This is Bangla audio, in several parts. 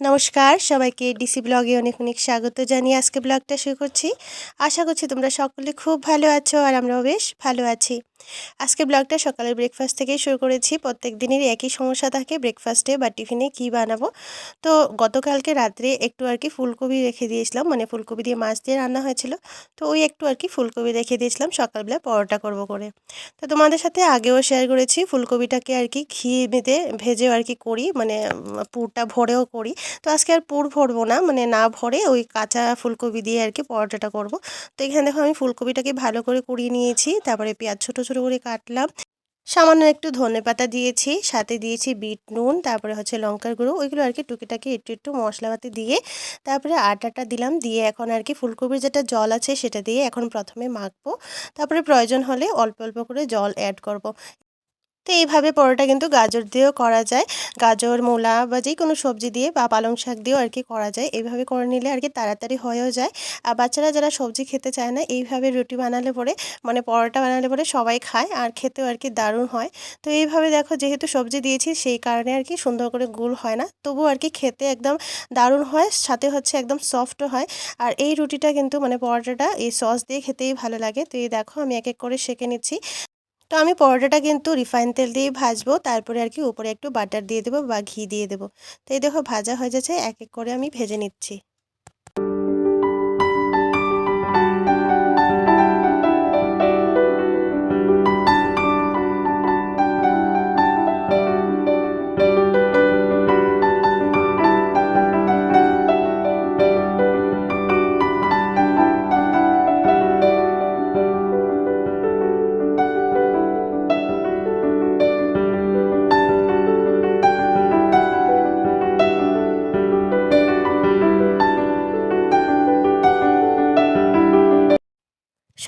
নমস্কার, সবাইকে ডিসি ব্লগে অনেক অনেক স্বাগত জানিয়ে আজকে ব্লগটা শুরু করছি। আশা করছি তোমরা সকলে খুব ভালো আছো আর আমরাও বেশ ভালো আছি। আজকে ব্লগটা সকালের ব্রেকফাস্ট থেকেই শুরু করেছি। প্রত্যেক দিনের একই সমস্যা থাকে ব্রেকফাস্টে বা টিফিনে কি বানাবো? তো গতকালকে রাত্রে একটু আর কি ফুলকপি রেখে দিয়েছিলাম মানে ফুলকপি দিয়ে মাছ দিয়ে রান্না হয়েছিল। তো ওই একটু আর কি ফুলকপি রেখে দিয়েছিলাম, সকালবেলা পরোটা করব করে। তো তোমাদের সাথে আগেও শেয়ার করেছি, ফুলকপিটাকে আর কি ঘি মেতে ভেজেও আর কি করি মানে পুরটা ভরেও করি। তো আজকে আর পুর ভরবো না মানে না ভরে ওই কাঁচা ফুলকপি দিয়ে আর কি পরোটাটা করব। তো এখানে দেখো আমি ফুলকপিটাকে ভালো করে কুড়িয়ে নিয়েছি, তারপরে পেঁয়াজ ছোটো ছোটো করে কাটলাম। সামান্য একটু ধনে পাতা দিয়েছি, সাথে দিয়েছি বিট নুন, তারপরে হচ্ছে লঙ্কার গুঁড়ো, ওইগুলো আর কি টুকিটাকি একটু একটু মশলাপাতি দিয়ে, তারপরে আটাটা দিলাম, দিয়ে এখন আর কি ফুলকপির যেটা জল আছে সেটা দিয়ে এখন প্রথমে মাখবো। তারপরে প্রয়োজন হলে অল্প অল্প করে জল অ্যাড করব। তো এইভাবে পরোটা কিন্তু গাজর দিয়েও করা যায়। গাজর, মূলা বা যে কোনো সবজি দিয়ে বা পালং শাক দিয়েও আর কি করা যায়। এইভাবে করে নিলে আর কি তাড়াতাড়ি হয়েও যায়। আর বাচ্চারা যারা সবজি খেতে চায় না, এইভাবে রুটি বানালে পরে মানে পরোটা বানালে পরে সবাই খায় আর খেতেও আর কি দারুণ হয়। তো এইভাবে দেখো যেহেতু সবজি দিয়েছি, সেই কারণে আর কি সুন্দর করে গুল হয় না। তবু আর কি খেতে একদম দারুণ হয়, সাথে হচ্ছে একদম সফটও হয়। আর এই রুটিটা কিন্তু মানে পরোটাটা এই সস দিয়ে খেতেই ভালো লাগে। তো এই দেখো আমি এক এক করে সেঁকে নিচ্ছি। তো আমি পরোটাটা কিন্তু রিফাইন তেল দিয়ে ভাজবো। তারপরে আর কি উপরে একটু বাটার দিয়ে দেবো বা ঘি দিয়ে দেবো। তো এই দেখো ভাজা হয়ে যাচ্ছে, এক এক করে আমি ভেজে নিচ্ছি।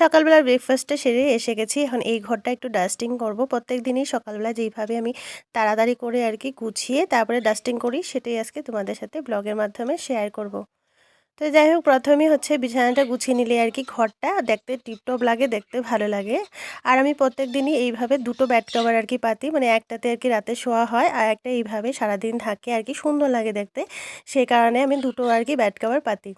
সকালবেলার ব্রেকফাস্টটা সেরে এসে গেছি। এখন এই ঘরটা একটু ডাস্টিং করব। প্রত্যেক দিনই সকালবেলা যেইভাবে আমি তাড়াতাড়ি করে আর কি গুছিয়ে তারপরে ডাস্টিং করি, সেটাই আজকে তোমাদের সাথে ব্লগের মাধ্যমে শেয়ার করব। তো যাই হোক প্রথমেই হচ্ছে বিছানাটা গুছিয়ে নিলে আর কি ঘরটা। দেখতে টিপটপ লাগে, দেখতে ভালো লাগে। আর আমি প্রত্যেক দিনই এইভাবে দুটো ব্যাট কভার আর কি পাতি মানে একটাতে আর কি রাতে শোয়া হয় আর একটা এইভাবে সারাদিন থাকে আর কি সুন্দর লাগে দেখতে। সেই কারণে আমি দুটো আর কি ব্যাট কভার পাতি।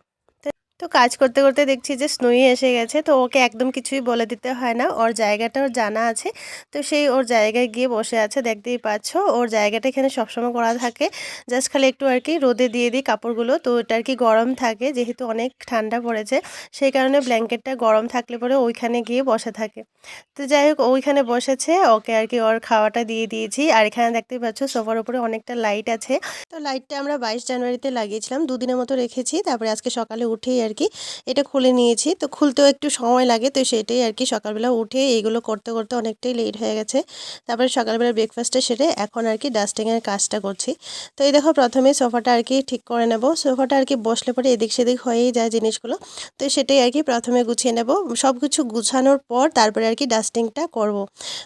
তো কাজ করতে করতে দেখছি যে স্নুই এসে গেছে, তো ওকে একদম কিছুই বলে দিতে হয় না। ওর জায়গাটা ওর জানা আছে, তো সেই ওর জায়গায় গিয়ে বসে আছে, দেখতেই পাচ্ছ। ওর জায়গাটা এখানে সবসময় করা থাকে। জাস্ট খালি একটু আর কি রোদে দিয়ে দিই কাপড়গুলো, তো ওটা আর কি গরম থাকে, যেহেতু অনেক ঠান্ডা পড়েছে। সেই কারণে ব্ল্যাঙ্কেটটা গরম থাকলে পরে ওইখানে গিয়ে বসে থাকে। তো যাই হোক, ওইখানে বসেছে, ওকে আর কি ওর খাওয়াটা দিয়ে দিয়েছি। আর এখানে দেখতেই পাচ্ছ, সোফার উপরে অনেকটা লাইট আছে। তো লাইটটা আমরা বাইশ জানুয়ারিতে লাগিয়েছিলাম, দুদিনের মতো রেখেছি। তারপরে আজকে সকালে উঠেই আর কি এটা খুলে নিয়েছি। তো খুলতেও একটু সময় লাগে, তো সেটাই আর কি সকালবেলা উঠে এইগুলো করতে করতে অনেকটাই লেট হয়ে গেছে। তারপরে সকালবেলা ব্রেকফাস্টে সেরে এখন আর কি ডাস্টিংয়ের কাজটা করছি। তো এই দেখো প্রথমে সোফাটা আর কি ঠিক করে নেব। সোফাটা আর কি বসলে পরে এদিক সেদিক হয়েই যায় জিনিসগুলো। তো সেটাই আর কি প্রথমে গুছিয়ে নেব। সব কিছু গুছানোর পর তারপরে আর কি ডাস্টিংটা করব।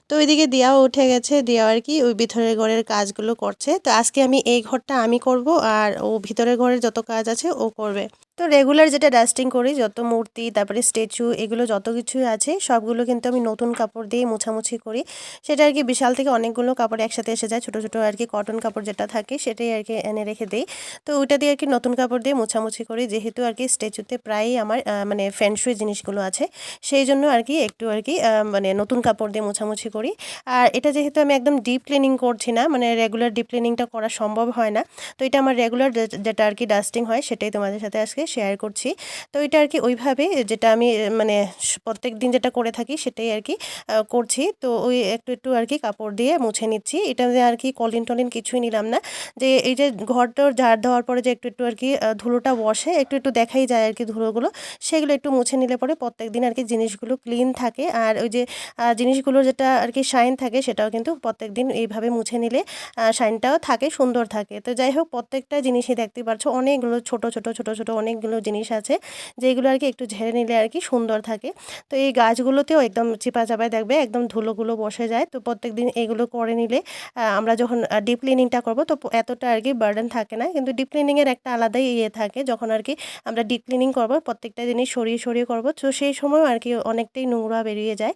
তো ওইদিকে দিয়াও উঠে গেছে। দিয়া আর কি ওই ভিতরের ঘরের কাজগুলো করছে। তো আজকে আমি এই ঘরটা আমি করব আর ও ভিতরের ঘরের যত কাজ আছে ও করবে। তো রেগুলার যেটা ডাস্টিং করি, যত মূর্তি, তারপরে স্ট্যাচু এগুলো যত কিছুই আছে, সবগুলো কিন্তু আমি নতুন কাপড় দিয়ে মোছামুছি করি। সেটা আর কি বিশাল থেকে অনেকগুলো কাপড় একসাথে এসে যায়, ছোটো ছোটো আর কি কটন কাপড় যেটা থাকে, সেটাই আর কি এনে রেখে দিই। তো ওইটা দিয়ে আর কি নতুন কাপড় দিয়ে মোছামুছি করি, যেহেতু আর কি স্ট্যাচুতে প্রায়ই আমার মানে ফ্যানসুই জিনিসগুলো আছে, সেই জন্য আর কি একটু আর কি মানে নতুন কাপড় দিয়ে মোছামুছি করি। আর এটা যেহেতু আমি একদম ডিপ ক্লিনিং করছি না মানে রেগুলার ডিপ ক্লিনিংটা করা সম্ভব হয় না, তো এটা আমার রেগুলার যেটা আর কি ডাস্টিং হয়, সেটাই তোমাদের সাথে আজকে শেয়ার করছি। তো এটা আর কি ওইভাবে যেটা আমি মানে প্রত্যেক দিন যেটা করে থাকি সেটাই আর কি করছি। তো ওই একটু একটু আর কি কাপড় দিয়ে মুছে নিচ্ছি। এটা আর কি কলিন টলিন কিছুই নিলাম না। যে এই যে ঘরটার ঝাড় দেওয়ার পরে যে একটু একটু আর কি ধুলোটা বসে, একটু একটু দেখাই যায় আর কি ধুলোগুলো, সেগুলো একটু মুছে নিলে পরে প্রত্যেক দিন আর কি জিনিসগুলো ক্লিন থাকে। আর ওই যে জিনিসগুলো যেটা আর কি শাইন থাকে সেটাও কিন্তু প্রত্যেক দিন এইভাবে মুছে নিলে শাইনটাও থাকে, সুন্দর থাকে। তো যাই হোক, প্রত্যেকটা জিনিসই দেখতে পাচ্ছ অনেকগুলো ছোট ছোট ছোট ছোট, অনেকগুলো জিনিস আছে। আছে যেগুলো আর কি একটু ঝেড়ে নিলে আর কি সুন্দর থাকে। তো এই গাছগুলোতেও একদম চিপা চাপায় দেখবে, একদম ধুলোগুলো বসে যায়। তো প্রত্যেক দিন এগুলো করে নিলে আমরা যখন ডিপ ক্লিনিংটা করব তো এতটা আর কি বার্ডেন থাকে না। কিন্তু ডিপ ক্লিনিংয়ের একটা আলাদাই ইয়ে থাকে, যখন আর কি আমরা ডিপ ক্লিনিং করব, প্রত্যেকটা জিনিস সরিয়ে সরিয়ে করব। তো সেই সময় আর কি অনেকটাই নোংরা বেরিয়ে যায়।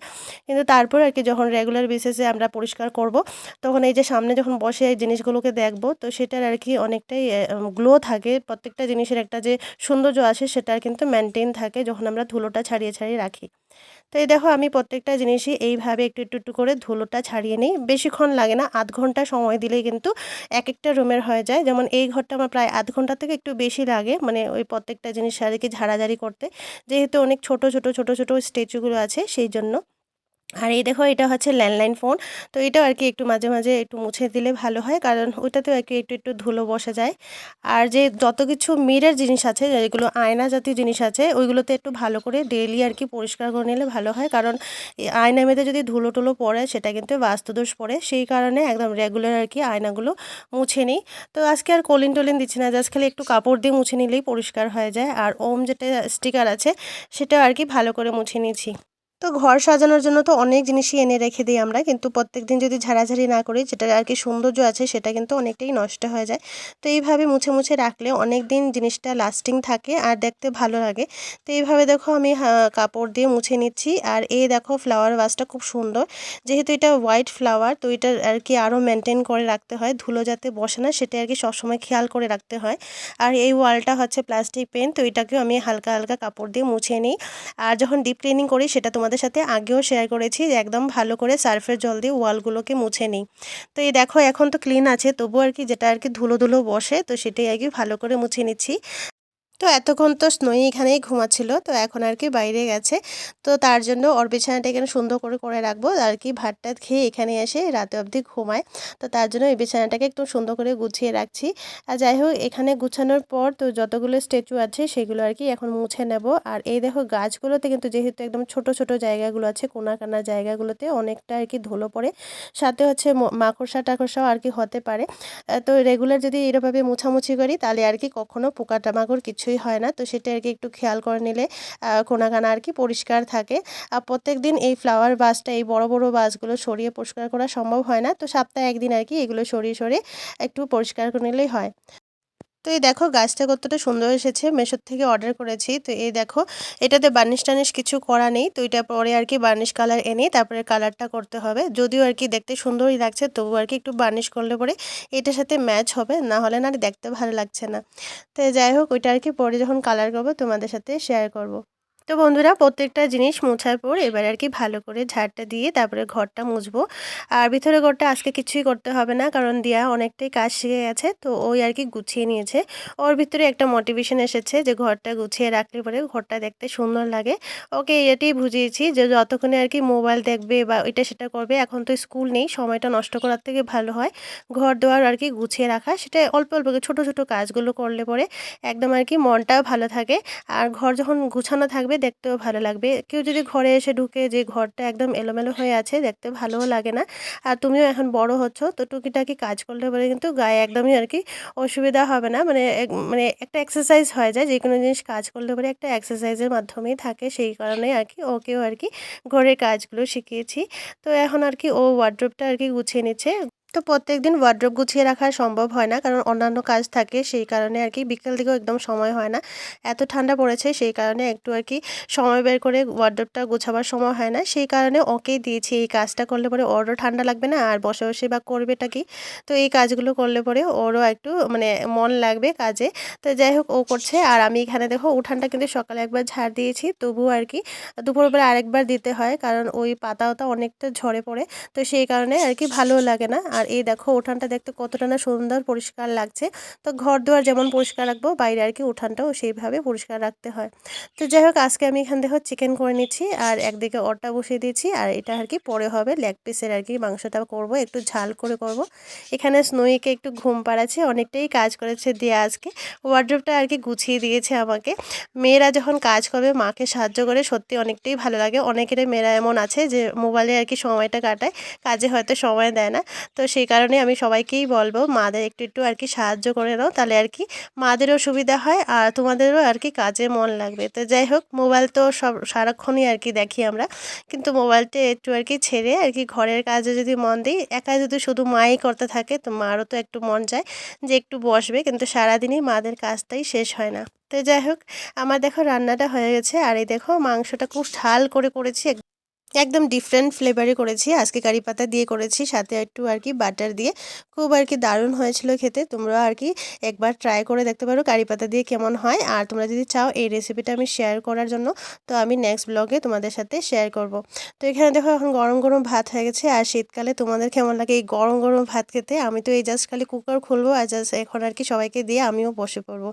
কিন্তু তারপর আর কি যখন রেগুলার বেসিসে আমরা পরিষ্কার করব, তখন এই যে সামনে যখন বসে এই জিনিসগুলোকে দেখব, তো সেটার আর কি অনেকটাই গ্লো থাকে। প্রত্যেকটা জিনিসের একটা যে সৌন্দর্য আসে সেটার কিন্তু মেনটেন থাকে যখন আমরা ধুলোটা ছাড়িয়ে ছাড়িয়ে রাখি। তো এই দেখো আমি প্রত্যেকটা জিনিসই এইভাবে একটু একটু একটু করে ধুলোটা ছাড়িয়ে নিই। বেশিক্ষণ লাগে না, আধ ঘণ্টা সময় দিলেই কিন্তু এক একটা রুমের হয়ে যায়। যেমন এই ঘরটা আমার প্রায় আধ ঘণ্টা থেকে একটু বেশি লাগে মানে ওই প্রত্যেকটা জিনিস আর কি ঝাড়াঝাড়ি করতে। যেহেতু অনেক ছোট ছোট ছোট ছোট স্ট্যাচুগুলো আছে সেই জন্য। আর এই দেখো, এটা হচ্ছে ল্যান্ডলাইন ফোন। তো এটাও আর কি একটু মাঝে মাঝে একটু মুছে দিলে ভালো হয়, কারণ ওইটাতেও আর কি একটু একটু ধুলো বসে যায়। আর যে যত কিছু মিরের জিনিস আছে, যেগুলো আয়না জাতীয় জিনিস আছে, ওইগুলোতে একটু ভালো করে ডেলি আর কি পরিষ্কার করে নিলে ভালো হয়। কারণ আয়না মেয়েদের যদি ধুলো টুলো পড়ে, সেটা কিন্তু বাস্তুদোষ পড়ে। সেই কারণে একদম রেগুলার আর কি আয়নাগুলো মুছে নিই। তো আজকে আর কলিন টলিন দিচ্ছি না জাস্ট খালি একটু কাপড় দিয়ে মুছে নিলেই পরিষ্কার হয়ে যায়। আর ওম যেটা স্টিকার আছে, সেটা আর কি ভালো করে মুছে নিয়েছি। তো ঘর সাজানোর জন্য তো অনেক জিনিসই এনে রেখে দিই আমরা। কিন্তু প্রত্যেক দিন যদি ঝাড়াঝাড়ি না করি যেটা আর কি সৌন্দর্য আছে, সেটা কিন্তু অনেকটাই নষ্ট হয়ে যায়। তো এইভাবে মুছে মুছে রাখলে অনেক দিন জিনিসটা লাস্টিং থাকে আর দেখতে ভালো লাগে। তো এইভাবে দেখো আমি কাপড় দিয়ে মুছে নিচ্ছি। আর এই দেখো ফ্লাওয়ার ওয়াশটা খুব সুন্দর। যেহেতু এটা হোয়াইট ফ্লাওয়ার তো এটা আর কি আরও মেনটেন করে রাখতে হয়। ধুলো যাতে বসে না, সেটা আর কি সবসময় খেয়াল করে রাখতে হয়। আর এই ওয়ালটা হচ্ছে প্লাস্টিক পেন তো এটাকেও আমি হালকা হালকা কাপড় দিয়ে মুছে নিই। আর যখন ডিপ ক্লিনিং করি, সেটা তোমাদের তোমাদের সাথে আগেও শেয়ার করেছি যে একদম ভালো করে সার্ফের জল দিয়ে ওয়ালগুলোকে মুছে নিই। তো এই দেখো এখন তো ক্লিন আছে তবু আর কি যেটা আর কি ধুলো ধুলো বসে, তো সেটাই আর কি ভালো করে মুছে নিচ্ছি। তো এতক্ষণ তো স্নোই এখানেই ঘুমাচ্ছিল, তো এখন আর কি বাইরে গেছে। তো তার জন্য ওর বিছানাটা এখানে সুন্দর করে করে রাখব আর কি ভাত টাত খেয়ে এখানে এসে রাতে অবধি ঘুমায়। তো তার জন্য এই বিছানাটাকে একটু সুন্দর করে গুছিয়ে রাখছি। আর যাই হোক, এখানে গুছানোর পর তো যতগুলো স্ট্যাচু আছে সেগুলো আর কি এখন মুছে নেব। আর এই দেখো গাছগুলোতে কিন্তু যেহেতু একদম ছোট ছোট জায়গাগুলো আছে কোনা কানা জায়গাগুলোতে অনেকটা আর কি ধুলো পড়ে। সাথে হচ্ছে মাকড়সা টাকড়সাও আর কি হতে পারে। তো রেগুলার যদি এরভাবে মুছামুছি করি তাহলে আর কি কখনো পোকা টামাকড় কিছু কিছুই হয় না। তো সেটা আর কি একটু খেয়াল করে নিলে কোনাকানা আর কি পরিষ্কার থাকে। আর প্রত্যেক দিন এই ফ্লাওয়ার বাসটা এই বড় বড় বাসগুলো সরিয়ে পরিষ্কার করা সম্ভব হয় না। তো সপ্তাহে একদিন আর কি এগুলো সরিয়ে সরিয়ে একটু পরিষ্কার করে নিলেই হয়। তো এই দেখো গাছটা কতটা সুন্দর এসেছে, মেশোর থেকে অর্ডার করেছি। তো এই দেখো, এটাতে বার্নিশ টানিশ কিছু করা নেই, তো এটা পরে আর কি বার্নিশ কালার এনে তারপরে কালারটা করতে হবে। যদিও আর কি দেখতে সুন্দরই লাগছে তবু আর কি একটু বার্নিশ করলে পরে এটার সাথে ম্যাচ হবে, না হলে না দেখতে ভালো লাগছে না। তো যাই হোক, ওইটা আর কি পরে যখন কালার করব, তোমাদের সাথে শেয়ার করব। তো বন্ধুরা প্রত্যেকটা জিনিস মোছার পর এবার আর কি ভালো করে ঝাড়টা দিয়ে তারপরে ঘরটা মুছবো। আর ভিতরে ঘরটা আজকে কিছুই করতে হবে না, কারণ দিয়া অনেকটাই কাজ শিখে গেছে, তো ওই আর কি গুছিয়ে নিয়েছে। ওর ভিতরে একটা মোটিভেশন এসেছে যে ঘরটা গুছিয়ে রাখলে পরে ঘরটা দেখতে সুন্দর লাগে। ওকে এটাই বুঝিয়েছি যে যতক্ষণে আর কি মোবাইল দেখবে বা এটা সেটা করবে, এখন তো স্কুল নেই, সময়টা নষ্ট করার থেকে ভালো হয়। ঘর দোয়ার আর কি গুছিয়ে রাখা, সেটা অল্প অল্প ছোট ছোট কাজগুলো করলে পরে একদম আর কি মনটাও ভালো থাকে। আর ঘর যখন গুছানো থাকবে দেখতেও ভালো লাগবে। কেউ যদি ঘরে এসে ঢুকে যে ঘরটা একদম এলোমেলো হয়ে আছে, দেখতে ভালোও লাগে না। আর তুমিও এখন বড় হচ্ছ, তো টুকিটাকি কাজ করলে পরে কিন্তু গায়ে একদমই আর কি অসুবিধা হবে না। মানে মানে একটা এক্সারসাইজ হয়ে যায় যে কোনো জিনিস কাজ করলে পরে একটা এক্সারসাইজের মাধ্যমেই থাকে। সেই কারণে আর কি ওকেও আর কি ঘরের কাজগুলো শিখিয়েছি। তো এখন আর কি ও ওয়ার্ড্রোপটা আর কি গুছিয়ে নিচ্ছে। তো প্রত্যেক দিন ওয়ার্ড্রপ গুছিয়ে রাখা সম্ভব হয় না, কারণ অন্যান্য কাজ থাকে সেই কারণে আর কি বিকেল দিকেও একদম সময় হয় না। এত ঠান্ডা পড়েছে সেই কারণে একটু আর কি সময় বের করে ওয়ার্ড্রপটা গোছাবার সময় হয় না, সেই কারণে ওকেই দিয়েছি। এই কাজটা করলে পরে ওরও ঠান্ডা লাগবে না, আর বসে বসে বা করবেটা কি? তো এই কাজগুলো করলে পরে ওরও একটু মানে মন লাগবে কাজে। তো যাই হোক ও করছে, আর আমি এখানে দেখো উঠানটা কিন্তু সকালে একবার ঝাড় দিয়েছি তবু আর কি দুপুরবেলা আরেকবার দিতে হয়, কারণ ওই পাতাটা অনেকটা ঝরে পড়ে, তো সেই কারণে আর কি ভালো লাগে না। আর এই দেখো, উঠানটা দেখতে কতটা না সুন্দর পরিষ্কার লাগছে। তো ঘর দুয়ার যেমন পরিষ্কার রাখব, বাইরে আর কি উঠানটাও সেইভাবে পরিষ্কার রাখতে হয়। তো যাই হোক, আজকে আমি এখান দেখো চিকেন করে নিচ্ছি আর একদিকে অটা বসিয়ে দিয়েছি আর এটা আর কি পরে হবে লেগ পিসের আর কি মাংসটা করব, একটু ঝাল করে করব। এখানে স্নোইকে একটু ঘুম পাড়াচ্ছে, অনেকটাই কাজ করেছে দিয়ে আজকে। ওয়ার্ড্রপটা আর কি গুছিয়ে দিয়েছে আমাকে। মেয়েরা যখন কাজ করবে, মাকে সাহায্য করে সত্যি অনেকটাই ভালো লাগে। অনেকেরই মেয়েরা এমন আছে যে মোবাইলে আর কি সময়টা কাটায়, কাজে হয়তো সময় দেয় না। তো সেই কারণে আমি সবাইকেই বলব, মাদের একটু একটু আর কি সাহায্য করে নাও। তাহলে আর কি মাদেরও সুবিধা হয় আর তোমাদেরও আর কি কাজে মন লাগবে। তো যাই হোক, মোবাইল তো সব, সারাক্ষণই আর কি দেখি আমরা। কিন্তু মোবাইলটা একটু আর কি ছেড়ে আর কি ঘরের কাজে যদি মন দিই একা যদি শুধু মাই করতে থাকে, তো মারও তো একটু মন যায় যে একটু বসবে। কিন্তু সারাদিনই মাদের কাজটাই শেষ হয় না। তো যাই হোক, আমার দেখো রান্নাটা হয়ে গেছে। আর এই দেখো মাংসটা খুব ঝাল করে করেছি একদম ডিফারেন্ট ফ্লেভারে করেছি। আজকে কারি পাতা দিয়ে করেছি, সাথে একটু আর কি বাটার দিয়ে। খুব আর কি দারুণ হয়েছিল খেতে। তোমরা আর কি একবার ট্রাই করে দেখতে পারো কারি পাতা দিয়ে কেমন হয়। আর তোমরা যদি চাও এই রেসিপিটা আমি শেয়ার করার জন্য, তো আমি নেক্সট ব্লগে তোমাদের সাথে শেয়ার করব। তো এখানে দেখো এখন গরম গরম ভাত হয়ে গেছে। আর শীতকালে তোমাদের কেমন লাগে এই গরম গরম ভাত খেতে? আমি তো এই জাস্ট খালি কুকার খুলবো আর জাস্ট এখন আর কি সবাইকে দিয়ে আমিও বসে পড়ব।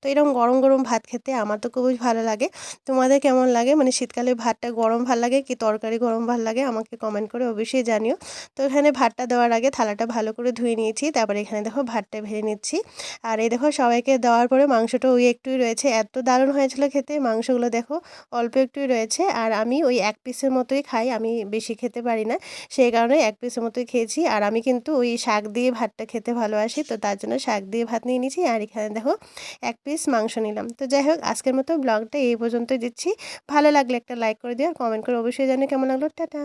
তো এরকম গরম গরম ভাত খেতে আমার তো খুবই ভালো লাগে। তোমাদের কেমন লাগে? মানে শীতকালে ভাতটা গরম ভালো লাগে কি তরকারি তরকারি গরম ভালো লাগে, আমাকে কমেন্ট করে অবশ্যই জানিও। তো এখানে ভাতটা দেওয়ার আগে থালাটা ভালো করে ধুয়ে নিয়েছি, তারপরে এখানে দেখো ভাতটা ভেড়ে নিচ্ছি। আর এই দেখো সবাইকে দেওয়ার পরে মাংসটা ওই একটুই রয়েছে। এত দারুণ হয়েছিল খেতে, মাংসগুলো দেখো অল্প একটুই রয়েছে। আর আমি ওই এক পিসের মতোই খাই, আমি বেশি খেতে পারি না। সেই কারণে এক পিসের মতোই খেয়েছি। আর আমি কিন্তু ওই শাক দিয়ে ভাতটা খেতে ভালোবাসি, তো তার জন্য শাক দিয়ে ভাত নিয়ে নিয়েছি। আর এখানে দেখো এক পিস মাংস নিলাম। তো যাই হোক, আজকের মতো ব্লগটা এই পর্যন্তই দিচ্ছি। ভালো লাগলে একটা লাইক করে দিও, আর কমেন্ট করে অবশ্যই জানি কেমন লাগল? টাটা।